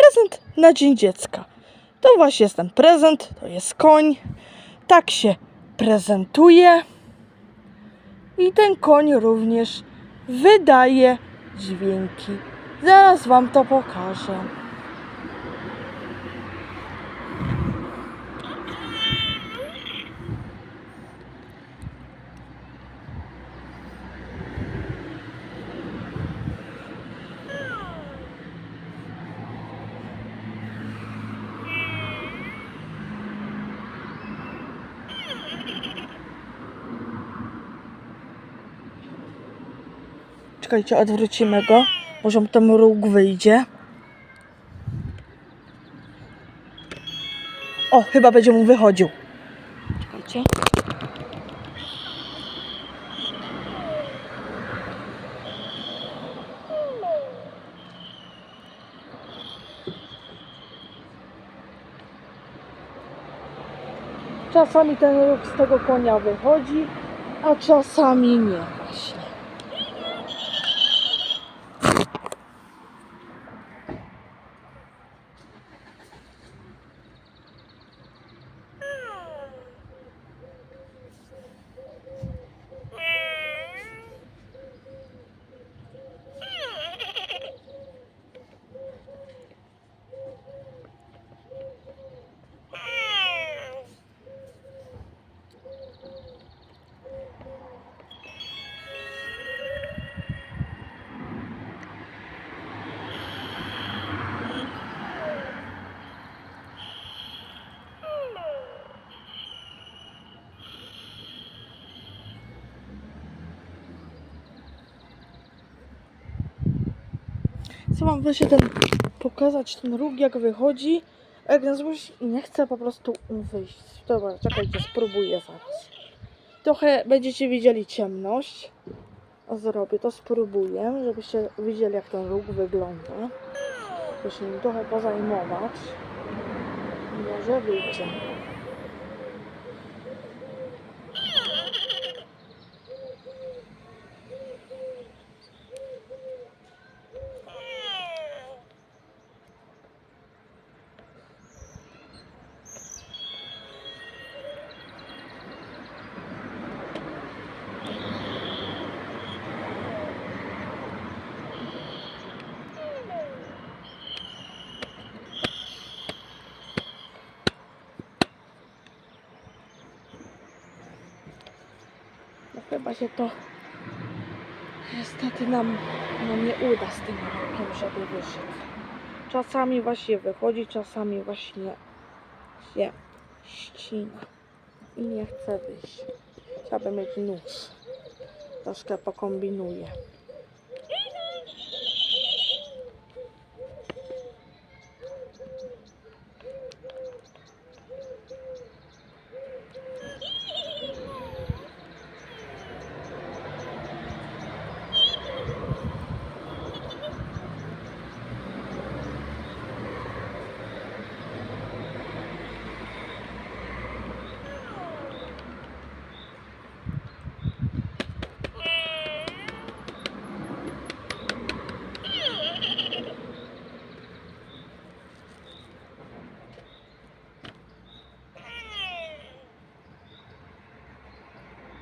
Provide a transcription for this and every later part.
prezent na Dzień Dziecka. To właśnie jest ten prezent, to jest koń. Tak się prezentuje. I ten koń również wydaje dźwięki. Zaraz Wam to pokażę. Czekajcie, odwrócimy go. Może mu ten róg wyjdzie. O, chyba będzie mu wychodził. Czekajcie. Czasami ten róg z tego konia wychodzi, a czasami nie właśnie. Chcę wam właśnie ten pokazać ten róg jak wychodzi. Złość nie chcę po prostu wyjść. Dobra, czekajcie, spróbuję zaraz. Trochę będziecie widzieli ciemność. Zrobię to, spróbuję, żebyście widzieli jak ten róg wygląda. Się nim trochę pozajmować. Może wyjdzie. No chyba się to niestety nam no nie uda z tym rokiem, żeby wyszedł. Czasami właśnie wychodzi, czasami właśnie się ścina i nie chce wyjść. Chciałabym mieć nóż. Troszkę pokombinuję.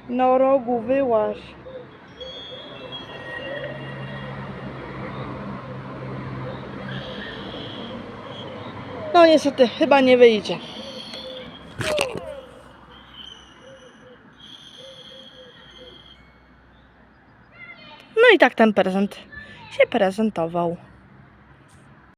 No rogu wyłaś. No niestety, chyba nie wyjdzie. No i tak ten prezent się prezentował.